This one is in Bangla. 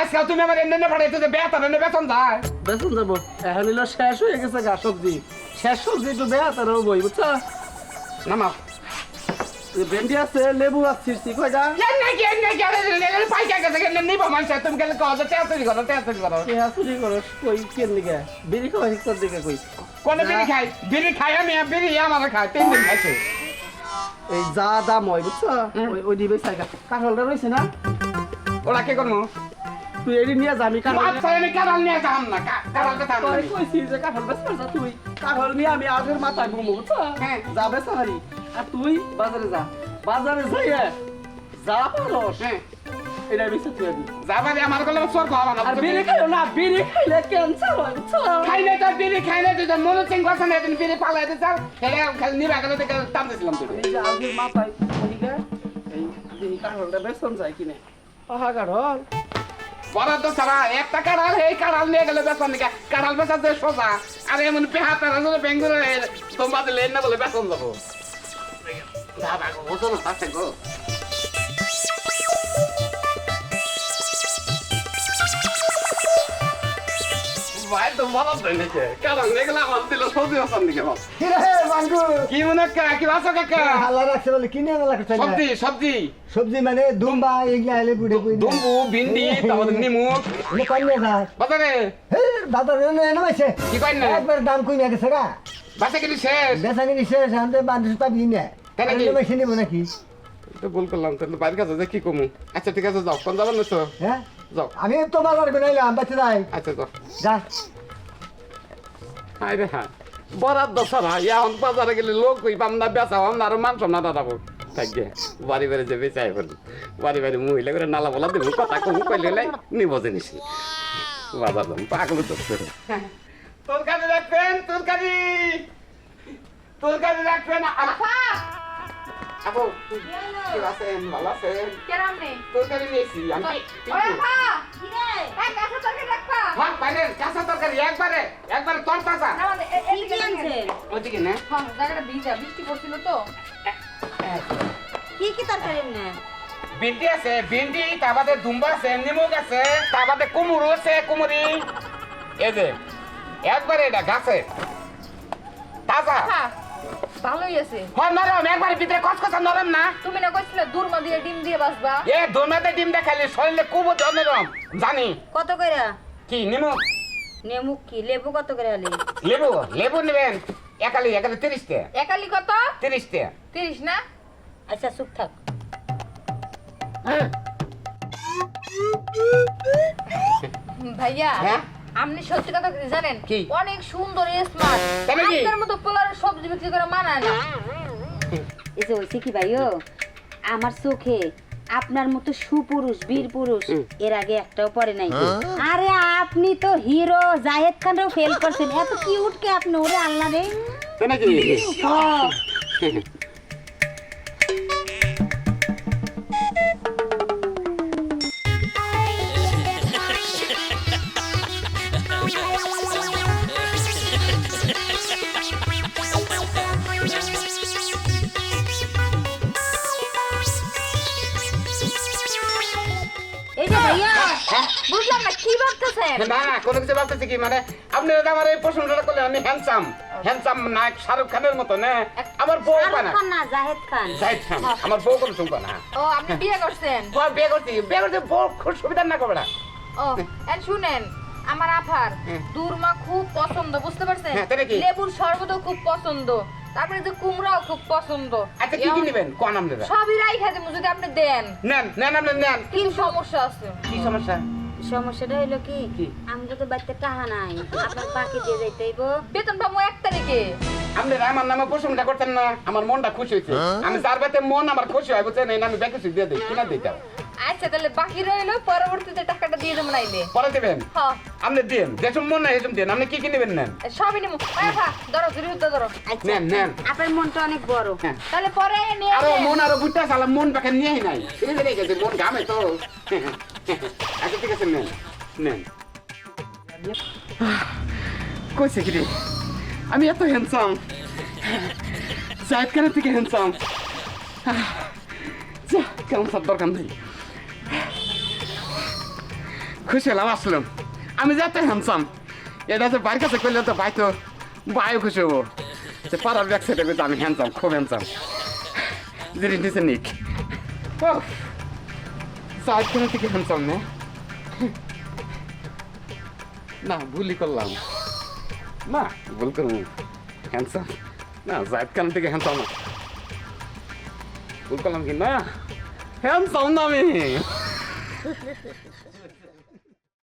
আজকাল তুমি আমার এনে পাঠাইছো যে বেতন এনে বেতন যায়। বেতন যাব? এখন হইল শেষ হয়ে গেছে গা সবজি। শেষ সবজি একটু বেহাতার বই বুঝছ? নামাও। ভেন্ডি আছে লেবু আছে কয়টা কি এনে কি আরে পাইকা গেছে এনে নিব মানুষ তুমি গেলে কত তেয়াত্তর করো তেয়াত্তর করো। কে চুরি করো কই কেন দিকে বিড়ি খাওয়া শিখতার দিকে কই? কোন বিড়ি খাই বিড়ি খাই আমি বিড়ি আমার খাই তিন দিন খাইছে। এই যা দাম হয় বুঝছ? ওই ওই দিবে সাইকা কাঁঠালটা রয়েছে না? ওরা কে করব তুই এটি নিয়ে যাবি কাঁঠাল আমি কারাল নিয়ে যাম না কারাল কথা তোরে কইছি যে কাঁঠাল বেশ পারছা তুই। কাঁঠাল নিয়ে আমি আগের মাথায় ঘুমো বুঝছ? হ্যাঁ। যা বেচা হারি আর তুই বাজারে যা। বাজারে যাই যা পারস। হ্যাঁ। এটা বেচে তুই আনি যাবারে আমার গলে স্বর্গ হবা না বিড়ি খাইও না বিড়ি খাইলে ক্যান্সার হয় খাই নাই তো বিড়ি খাই নাই তুই মনে চিং কথা নাই তুমি বিড়ি পালাই দিতে চাল হেলে খালি নিবা গেলে থেকে টান দিছিলাম তুই এই যে আগের মাথায় ওদিকে এই দিহি কাঁঠালটা বেচন যায় কিনে। পাহা কাঁঠাল বরাদ্দ ছাড়া একটা কাড়াল এই কাড়াল নিয়ে গেলে বেতন দিকে কাড়াল বেচা যে সোজা আর এমন পেহাতার আসলে বেঙ্গুরে তোমার দিলে না বলে বেতন দেবো। দাদা গো বুঝো না গো। ভাই তো বরাদ্দ নিকে? কাড়াল নিয়ে আমার দিল সবজি বেতন দিকে বল কিরে বাঙ্গু কি মনে কা কি বাসো কাকা? হালা রাখছে বলে কিনে আনা লাগছে সবজি সবজি। সবজি মানে দুম্বা এগুলা এলে বুড়ে বুড়ে দুম্বু ভিন্ডি তারপরে নিমুক এনে কন্যা যায় বাজারে? হে দাদা এনে এনে কি কয় একবার দাম কই গেছে গা। বাসা কিন্তু শেষ। বেসানি শেষ আনতে বান্ধব পাবি না। তাই নাকি? এনে নাকি? তো ভুল করলাম তাহলে বাড়ির কাছে কি কমু? আচ্ছা ঠিক আছে যাও। কোন যাবেন না হ্যাঁ? যাও। আমি তো বাজার বানাইলাম বাচ্চা যাই। আচ্ছা যাও। যা। হাই রে হ্যাঁ বরাদ্দ ছাড়া এখন বাজারে গেলে লোক কই পাম না বেচা হম না আর মান সম্মান দাদাবো থাকবে বাড়ি বাড়ি যে বেচাই বলি। বাড়ি বাড়ি মহিলা করে নালা বলা দেবো কথা কমু কইলে নিব জিনিস। বাজার দাম পাগল তো তরকারি রাখবেন তরকারি তরকারি রাখবেন আপু কি আছেন ভালো আছেন কেরামনে তরকারি নিয়েছি আমি ওরে ভা এই কাছে তরকারি রাখবা ভাত বাইরের কাঁচা তরকারি একবারে একবারে তরতাজা না মানে এদিকে দেখেন। ওদিকে না হ্যাঁ জায়গাটা ভিজা বৃষ্টি পড়ছিল তো কি কি তরকারি এমনি ভিন্ডি আছে ভিন্ডি তারপরে দুম্বা আছে নিমুক আছে তারপরে কুমড়ো আছে কুমড়ি এই যে একবারে এটা গাছে তাজা হ্যাঁ ভালোই আছে। হয় নরম একবারে ভিতরে কচকচা নরম না। তুমি না কইছিলে দুর্মা দিয়ে ডিম দিয়ে বাসবা এ দোনাতে ডিম দেখালি শরীরে কুবো নরম। জানি। কত করে কি নিমুক নেমু কি লেবু কত করে আলি? লেবু লেবু নেবেন। একালি একালি তিরিশ টাকা একালি কত? তিরিশ তিরিশ না? আচ্ছা চুপ থাক। ভাইয়া হ্যাঁ? আপনি সত্যি কথা কি জানেন? কি? অনেক সুন্দর স্মার্ট তাই নাকি? আপনার মতো পোলার সবজি বিক্রি করে মানায় না। এসে হয়েছে কি ভাইও? আমার চোখে আপনার মতো সুপুরুষ বীর পুরুষ এর আগে একটাও পরে নাই। আরে আপনি তো হিরো জাহেদ খানও ফেল করছেন। এত কিউট কে আপনি ওরে আল্লাহ রে। তাই নাকি? হ্যাঁ। বুঝলাম না কি ভাবতেছেন না কোনো কিছু ভাবতেছি কি? মানে আপনি আমার এই প্রশ্নটা করলে আমি হ্যান্ডসাম হ্যান্ডসাম নায়ক শাহরুখ খানের মতো না? আমার বউ শাহরুখ না। জাহেদ খান। জাহিদ খান আমার বউ কোনো চুম্পা না। ও আপনি বিয়ে করছেন? বউ বিয়ে করছি। বিয়ে করছি বউ খুব সুবিধা না করবে না ও এন শুনেন আমার আফার দুর্মা খুব পছন্দ বুঝতে পারছেন? হ্যাঁ, লেবুর শরবতও খুব পছন্দ। তারপরে যে কুমড়াও খুব পছন্দ। আচ্ছা কি কি নেবেন? কোন নাম দেবেন সবই রাইখা দেবো যদি আপনি দেন। নেন নেন আপনি নেন। কিন্তু সমস্যা আছে? কি সমস্যা? সমস্যাটা হইল কি কি? আমাকে তো বাড়িতে টাকা নাই আপনার পাকে দিয়ে যাইতে হইব। বেতন পাবো এক তারিখে। আপনি আমার নামে প্রশংসা করতেন না আমার মনটা খুশি হয়েছে আমি যার বেতে মন আমার খুশি হয় বুঝছেন? এই আমি ব্যাংকে দিয়ে দিই কিনা দিই তাও। আচ্ছা তাহলে বাকি রইল পরবর্তীতে টাকাটা দিয়ে দেবো নাইলে পরে দেবেন? হ্যাঁ আপনি দিন যেসব মন নাই সেসব দিন। আপনি কি কি নেবেন নেন? সবই নেব। আফা ধরো ধরে উত্তর ধরো। আচ্ছা নেন নেন। আপনার মনটা অনেক বড়। হ্যাঁ। তাহলে পরে নিয়ে আরও। মন আরও বুঝতে সালাম মন পাখা নিয়েই নাই। ঠিক আছে রেখেছে মন ঘামে তো। আচ্ছা ঠিক আছে নেন নেন। কইছে কি রে? আমি এত হ্যান্ডসাম জায়দ খানের থেকে হ্যান্ডসাম কেমন সব দরকার নেই। খুশি হলাম, আসলাম। আমি যাতে হ্যান্ডসাম এটা তো বাইর কাছে করলে তো ভাই তো ভাইও খুশি হব। যে পাড়ার ব্যাগ সেটা কিন্তু আমি হ্যান্ডসাম খুব হ্যান্ডসাম জিনিস নিচে নিক। ও সাইড করে থেকে হ্যান্ডসাম না? না, ভুলই করলাম। না, ভুল করব। হ্যান্ডসাম না জায়দ খান থেকে হ্যান্ডসাম না ভুল করলাম কি না? হ্যান্ডসাম না আমি।